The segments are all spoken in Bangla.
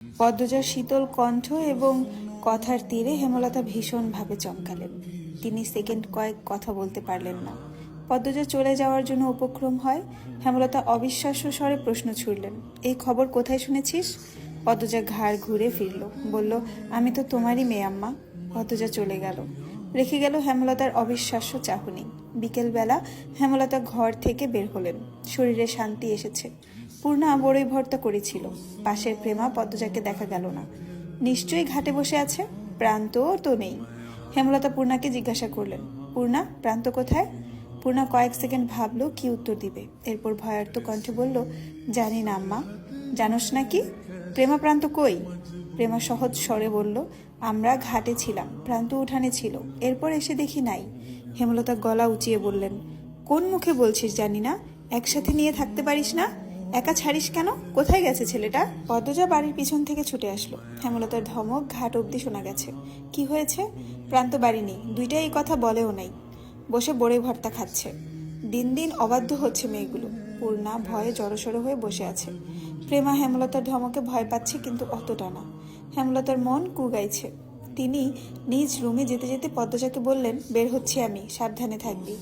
পদ্মজার শীতল কণ্ঠ এবং কথার তীরে হেমলতা ভীষণভাবে চমকালেন। তিনি সেকেন্ড কয়েক কথা বলতে পারলেন না। পদ্মজা চলে যাওয়ার জন্য উপক্রম হয়। হেমলতা অবিশ্বাস্য স্বরে প্রশ্ন ছুড়লেন, এই খবর কোথায় শুনেছিস? পদ্মজা ঘাড় ঘুরে ফিরল, বলল, আমি তো তোমারই মেয়ে, আম্মা। পদ্মজা চলে গেল। রেখে গেল হেমলতার অবিশ্বাস্য চাহনি। বিকেলবেলা হেমলতা ঘর থেকে বের হলেন। শরীরে শান্তি এসেছে। পূর্ণা বড়ই ভর্তা করেছিল। পাশের প্রেমা পদ্মজাকে দেখা গেল না। নিশ্চয়ই ঘাটে বসে আছে? প্রান্ত তো নেই। হেমলতা পূর্ণাকে জিজ্ঞাসা করলেন, পূর্ণা, প্রান্ত কোথায়? পূর্ণা কয়েক সেকেন্ড ভাবলো, কি উত্তর দিবে? এরপর ভয়ার্থ কণ্ঠে বলল, জানি না, আম্মা। জানোস নাকি প্রেমা প্রান্ত কই? প্রেমা সহজ স্বরে বলল, আমরা ঘাটে ছিলাম, প্রান্ত উঠানে ছিল। এরপর এসে দেখি নাই। হেমলতা গলা উঁচিয়ে বললেন, কোন মুখে বলছিস জানি না? একসাথে নিয়ে থাকতে পারিস না? একা ছাড়িস কেন? কোথায় গেছে ছেলেটা? পদ্মজা বাড়ির পিছন থেকে ছুটে আসলো। হেমলতার ধমক ঘাট অবধি শোনা গেছে। কি হয়েছে? প্রান্ত বাড়ি নেই। দুইটাই এই কথা বলেও নাই। বসে বড়ে ভর্তা খাচ্ছে। দিন দিন অবাধ্য হচ্ছে মেয়েগুলো। পূর্ণা ভয়ে জড়সড় হয়ে বসে আছে। প্রেমা হেমলতার ধমকে ভয় পাচ্ছে কিন্তু অতটা না। হেমলতার মন কুগাইছে তিনি নিজ রুমে যেতে যেতে পদ্মজাকে বললেন, বের হচ্ছি আমি, সাবধানে থাকবি।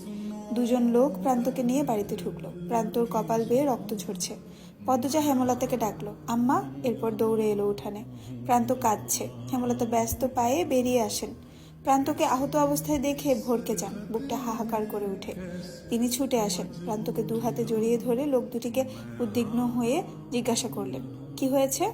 দুজন লোক প্রান্তকে নিয়ে বাড়িতে ঢুকলো। প্রান্তর কপাল বেয়ে রক্ত ঝরছে। পদ্মজা হেমলতাকে ডাকলো, আম্মা! এরপর দৌড়ে এলো উঠানে। প্রান্ত কাঁদছে। হেমলতা ব্যস্ত পায়ে বেরিয়ে আসেন। প্রান্তকে আহত অবস্থায় দেখে ভরকে যান। বুকটা হাহাকার করে ওঠে। তিনি ছুটে আসেন। প্রান্তকে দু হাতে জড়িয়ে ধরে লোক দুটিকে উদ্বিগ্ন হয়ে জিজ্ঞাসা করলেন, কি হয়েছে?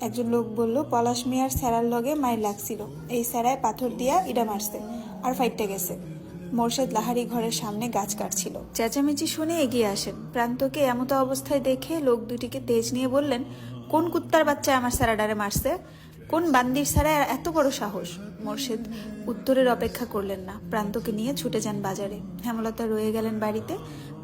একজন লোক বলল, পলাশ মিয়ার স্যারার লগে মায়ের লাগছিল। এই স্যারায় পাথর দিয়া ইডা মারছে। আর ফাইটটা গেছে। মোর্শেদ লাহারি ঘরের সামনে গাছ কাটছিল। চেঁচামেচি শুনে এগিয়ে আসেন। প্রান্তকে এমতো অবস্থায় দেখে লোক দুটিকে তেজ নিয়ে বললেন, কোন কুত্তার বাচ্চা আমার স্যারাডারে মারছে? কোন বান্দির স্যারা এত বড় সাহস? মোর্শেদ উত্তরের অপেক্ষা করলেন না। প্রান্তকে নিয়ে ছুটে যান বাজারে। হেমলতা রয়ে গেলেন বাড়িতে।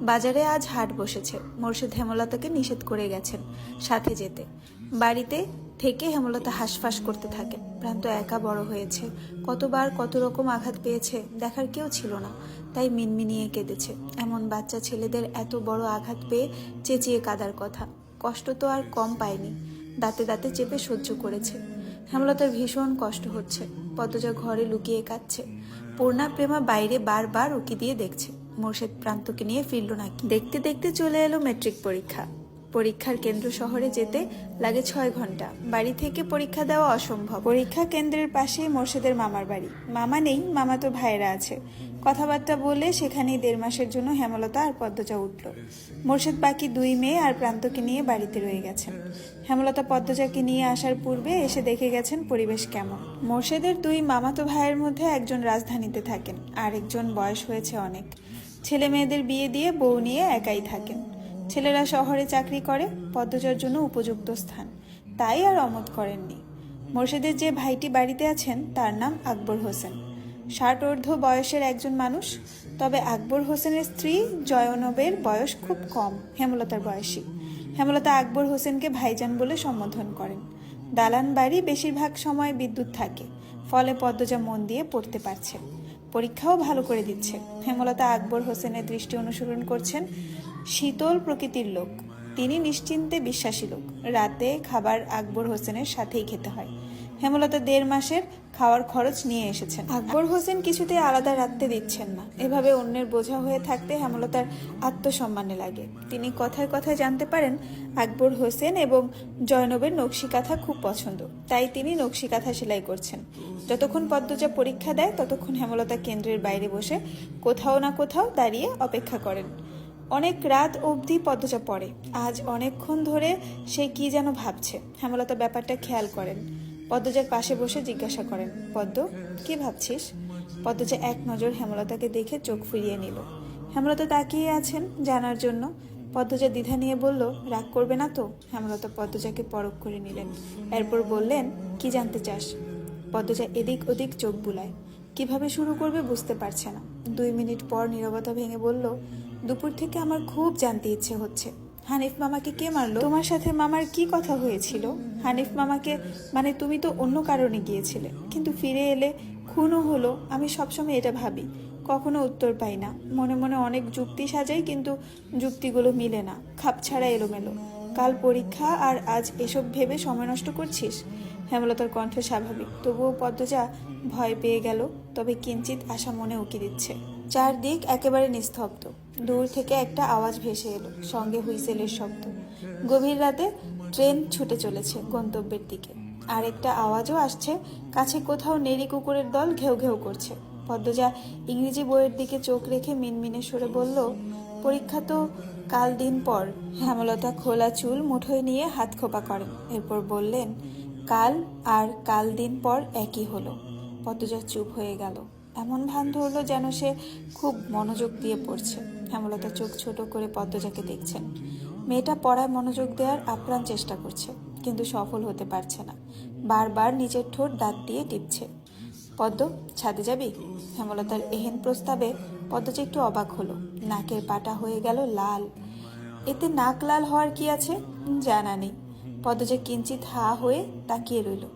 বাজারে আজ হাট বসেছে। মোর্শেদ হেমলতাকে নিষেধ করে গেছেন সাথে যেতে। বাড়িতে থেকে হেমলতা হাঁসফাঁস করতে থাকেন প্রান্ত একা বড় হয়েছে। কতবার কত রকম আঘাত পেয়েছে দেখার কেউ ছিল না। তাই মিনমিনিয়ে কেঁদেছে। এমন বাচ্চা ছেলেদের এত বড় আঘাত পেয়ে চেঁচিয়ে কাদার কথা। কষ্ট তো আর কম পায়নি। দাঁতে দাঁতে চেপে সহ্য করেছে। হেমলতার ভীষণ কষ্ট হচ্ছে। পদ্মজা ঘরে লুকিয়ে কাঁদছে। পূর্ণা প্রেমা বাইরে বারবার উকি দিয়ে দেখছে। মোর্শেদ প্রান্তকে নিয়ে ফিরল নাকি? দেখতে দেখতে চলে এলো মেট্রিক পরীক্ষা। পরীক্ষার কেন্দ্র শহরে যেতে লাগে ছয় ঘণ্টা। বাড়ি থেকে পরীক্ষা দেওয়া অসম্ভব। পরীক্ষা কেন্দ্রের পাশেই মোর্শেদের মামার বাড়ি। মামা নেই, মামা তো ভাইরা আছে। কথাবার্তা বলে সেখানেই দেড় মাসের জন্য হেমলতা আর পদ্মজা উঠল। মোর্শেদ বাকি দুই মেয়ে আর প্রান্তকে নিয়ে বাড়িতে রয়ে গেছেন। হেমলতা পদ্মজাকে নিয়ে আসার পূর্বে এসে দেখে গেছেন পরিবেশ কেমন। মোর্শেদের দুই মামাতো ভাইয়ের মধ্যে একজন রাজধানীতে থাকেন আর একজন বয়স হয়েছে অনেক। ছেলে মেয়েদের বিয়ে দিয়ে বউ নিয়ে একাই থাকেন। ছেলেরা শহরে চাকরি করে, পদ্মজার জন্য উপযুক্ত স্থান। তাই আর অমত করেননি। মোর্শেদের যে ভাইটি বাড়িতে আছেন, তার নাম আকবর হোসেন। ষাট ঊর্ধ্ব বয়সের একজন মানুষ, তবে আকবর হোসেনের স্ত্রী জয়নবের বয়স খুব কম, হেমলতার বয়সী। হেমলতা আকবর হোসেনকে ভাইজান বলে সম্বোধন করেন। দালান বাড়ি বেশিরভাগ সময় বিদ্যুৎ থাকে, ফলে পদ্মজা মন দিয়ে পড়তে পারছে পরীক্ষাও ভালো করে দিচ্ছে হেমলতা আকবর হোসেনের দৃষ্টি অনুসরণ করছেন শীতল প্রকৃতির লোক। তিনি নিশ্চিন্তে বিশ্বাসী লোক। রাতে খাবার আকবর হোসেনের সাথেই খেতে হয়। হেমলতা দেড় মাসের খাওয়ার খরচ নিয়ে এসেছেন। আকবর হোসেন কিছুতেই আলাদা রাখতে দিচ্ছেন না। এভাবে অন্যের বোঝা হয়ে থাকতে হেমলতার আত্মসম্মানে লাগে। তিনি কথায় কথায় জানতে পারেন, আকবর হোসেন এবং জয়নবের নকশি কাঁথা খুব পছন্দ। তাই তিনি নকশি কাঁথা সেলাই করছেন। যতক্ষণ পদ্মজা পরীক্ষা দেয়, ততক্ষণ হেমলতা কেন্দ্রের বাইরে বসে কোথাও না কোথাও দাঁড়িয়ে অপেক্ষা করেন। অনেক রাত অবধি পদ্মজা পড়ে। আজ অনেকক্ষণ ধরে সে কি যেন ভাবছে। হেমলতা ব্যাপারটা খেয়াল করেন। পদ্মজার পাশে বসে জিজ্ঞাসা করেন, পদ্ম, কি ভাবছিস? পদ্মজা এক নজর হেমলতাকে দেখে চোখ ফিরিয়ে নিল। হেমলতা তাকিয়ে আছেন জানার জন্য। পদ্মজা দ্বিধা নিয়ে বলল, রাগ করবে না তো? হেমলতা পদ্মজাকে পরখ করে নিলেন। এরপর বললেন, কি জানতে চাস? পদ্মজা এদিক ওদিক চোখ বুলায়। কীভাবে শুরু করবে বুঝতে পারছে না। দুই মিনিট পর নীরবতা ভেঙে বলল দুপুর থেকে আমার খুব জানতে ইচ্ছে হচ্ছে। হানিফ মামাকে কে মারলো? তোমার সাথে মামার কি কথা হয়েছিল? হানিফ মামাকে মানে তুমি তো অন্য কারণে গিয়েছিলে, কিন্তু ফিরে এলে খুনও হলো, আমি সবসময় এটা ভাবি। কখনো উত্তর পাই না। মনে মনে অনেক যুক্তি সাজাই, কিন্তু যুক্তিগুলো মিলে না। খাপ ছাড়া এলোমেলো। কাল পরীক্ষা আর আজ এসব ভেবে সময় নষ্ট করছিস? হেমলতার কণ্ঠ স্বাভাবিক। তবুও পদ্মজা ভয় পেয়ে গেল, তবে কিঞ্চিত আশা মনে উকি দিচ্ছে। চারদিক একেবারে নিস্তব্ধ। দূর থেকে একটা আওয়াজ ভেসে এলো, সঙ্গে হুইসেলের শব্দ। গভীর রাতে ট্রেন ছুটে চলেছে গন্তব্যের দিকে। আর একটা আওয়াজও আসছে, কাছে কোথাও নেড়ি কুকুরের দল ঘেউ ঘেউ করছে। পদ্মজা ইংরেজি বইয়ের দিকে চোখ রেখে মিনমিনে সরে বলল, পরীক্ষা তো কাল দিন পর হেমলতা খোলা চুল মুঠোয় নিয়ে হাত খোপা করেন। এরপর বললেন, কাল আর কাল দিন পর একই হলো। পদ্মজা চুপ হয়ে গেল। এমন ভান ধরলো যেন সে খুব মনোযোগ দিয়ে পড়ছে। হেমলতা চোখ ছোট করে পদ্মজাকে দেখছেন। মেয়েটা পড়ায় মনোযোগ দেওয়ার আপ্রাণ চেষ্টা করছে, কিন্তু সফল হতে পারছে না। বারবার নিজের ঠোঁট দাঁত দিয়ে টিপছে। পদ্ম, ছাদে যাবি? হেমলতার এহেন প্রস্তাবে পদ্মজা একটু অবাক হলো। নাকের পাটা হয়ে গেল লাল। এতে নাক লাল হওয়ার কি আছে? জানা নেই। পদ্মজা কিঞ্চিত হা হয়ে তাকিয়ে রইল।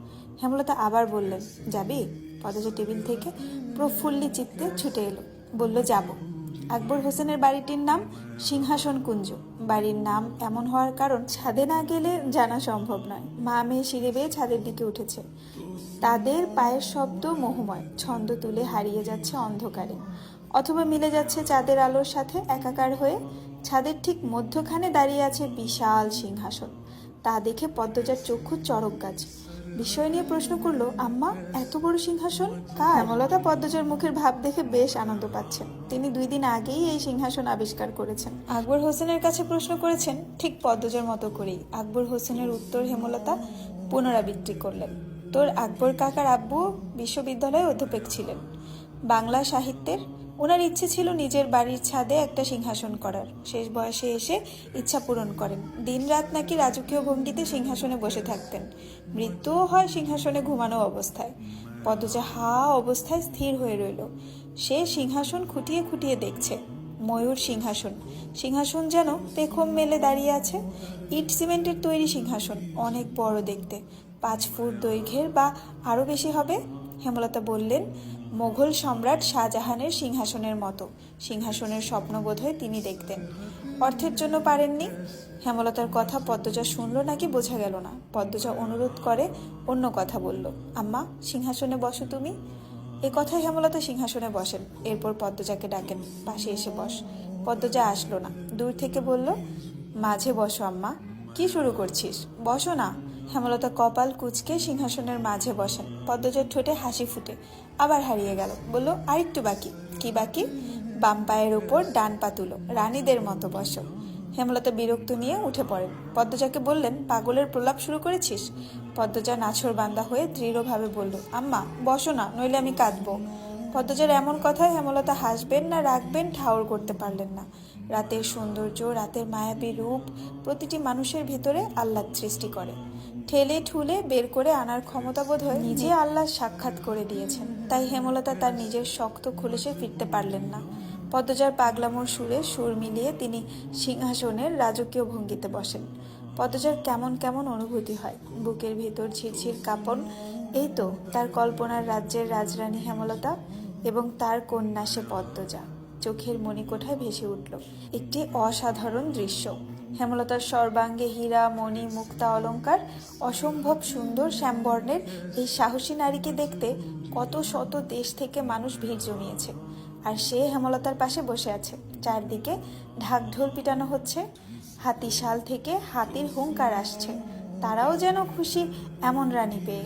হেমলতা আবার বললেন, যাবি? পদ্মজা টেবিল থেকে প্রফুল্লি চিত্তে ছুটে এলো। বলল, যাব। আকবর হোসেনের বাড়িটির নাম সিংহাসন কুঞ্জ। বাড়ির নাম এমন হওয়ার কারণ ছাদে না গেলে জানা সম্ভব নয়। মা মেয়ে সিঁড়ে বেয়ে ছাদের দিকে উঠেছে। তাদের পায়ের শব্দ মোহময়। ছন্দ তুলে হারিয়ে যাচ্ছে অন্ধকারে। অথবা মিলে যাচ্ছে চাঁদের আলোর সাথে একাকার হয়ে। ছাদের ঠিক মধ্যখানে দাঁড়িয়ে আছে বিশাল সিংহাসন। তা দেখে পদ্মজার চক্ষু চরক গাছ। বিষয় নিয়ে প্রশ্ন করল, আম্মা, এত বড় সিংহাসন? কার? হেমলতা পদ্মজার মুখের ভাব দেখে বেশ আনন্দ পাচ্ছেন। তিনি দুই দিন আগেই এই সিংহাসন আবিষ্কার করেছেন। আকবর হোসেনের কাছে প্রশ্ন করেছেন, ঠিক পদ্মজার মতো করেই। আকবর হোসেনের উত্তর হেমলতা পুনরাবৃত্তি করলেন। তোর আকবর কাকার আব্বু বিশ্ববিদ্যালয়ে অধ্যাপক ছিলেন। বাংলা সাহিত্যের ওনার ইচ্ছে ছিল নিজের বাড়ির ছাদে একটা সিংহাসন করার। শেষ বয়সে এসে ইচ্ছা পূরণ করেন। দিনরাত নাকি রাজকীয় ভঙ্গিতে সিংহাসনে বসে থাকতেন। মৃত্যুও হয় সিংহাসনে ঘুমানো অবস্থায়। পদজা হা অবস্থায় স্থির হয়ে রইল। সে সিংহাসন খুঁটিয়ে খুঁটিয়ে দেখছে। ময়ূর সিংহাসন। সিংহাসন যেন পেখম মেলে দাঁড়িয়ে আছে। ইট সিমেন্টের তৈরি সিংহাসন, অনেক বড় দেখতে। পাঁচ ফুট দৈর্ঘ্যের বা আরও বেশি হবে? হেমলতা বললেন মোগল সম্রাট শাহজাহানের সিংহাসনের মতো। সিংহাসনের স্বপ্ন বোধহয় তিনি দেখতেন। অর্থের জন্য পারেননি। হেমলতার কথা পদ্মজা শুনলো নাকি বোঝা গেল না। পদ্মজা অনুরোধ করে অন্য কথা বলল, আম্মা, সিংহাসনে বসো তুমি? এ কথায় হেমলতা সিংহাসনে বসেন। এরপর পদ্মজাকে ডাকেন, পাশে এসে বস। পদ্মজা আসলো না। দূর থেকে বলল, মাঝে বসো আম্মা। কি শুরু করছিস? বসো না। হেমলতা কপাল কুচকে সিংহাসনের মাঝে বসেন। পদ্মজার ঠোঁটে হাসি ফুটে। আবার হারিয়ে গেল। বলল, আরেকটু বাকি। কি বাকি? বাম পায়ের ওপর ডান পা তুলো। রানীদের মতো বসো। হেমলতা বিরক্ত নিয়ে উঠে পড়েন। পদ্মজাকে বললেন, পাগলের প্রলাপ শুরু করেছিস? পদ্মজা নাছর বান্দা হয়ে দৃঢ়ভাবে বলল, আম্মা, বসো না, নইলে আমি কাঁদবো। পদ্মজার এমন কথায় হেমলতা হাসবেন না, রাখবেন ঠাউর করতে পারলেন না। রাতের সৌন্দর্য, রাতের মায়াবী রূপ প্রতিটি মানুষের ভিতরে আহ্লাদ সৃষ্টি করে। ঠেলে ঠুলে বের করে আনার ক্ষমতা বোধ হয় নিজে আল্লাহ সাক্ষাৎ করে দিয়েছেন। তাই হেমলতা তার নিজের শক্ত খুলেসে ফিরতে পারলেন না। পদ্মজার পাগলামোর সুরে সুর মিলিয়ে তিনি সিংহাসনের রাজকীয় ভঙ্গিতে বসেন। পদ্মজার কেমন কেমন অনুভূতি হয়, বুকের ভিতর ঝিরঝির কাঁপন, এই তো তার কল্পনার রাজ্যের রাজরানী হেমলতা এবং তার কন্যা সে পদ্মজা। চোখের মণিকোঠায় ভেসে উঠল। একটি অসাধারণ দৃশ্য। হেমলতার সর্বাঙ্গে হীরা, মণি, মুক্তা, অলঙ্কার, অসম্ভব সুন্দর শ্যামবর্ণের এই সাহসী নারীকে দেখতে কত শত দেশ থেকে মানুষ ভিড় জমিয়েছে। আর সে হেমলতার পাশে বসে আছে। চারদিকে ঢাক ঢোল পিটানো হচ্ছে। হাতি শাল থেকে হাতির হুঙ্কার আসছে। তারাও যেন খুশি, এমন রানী পেয়ে।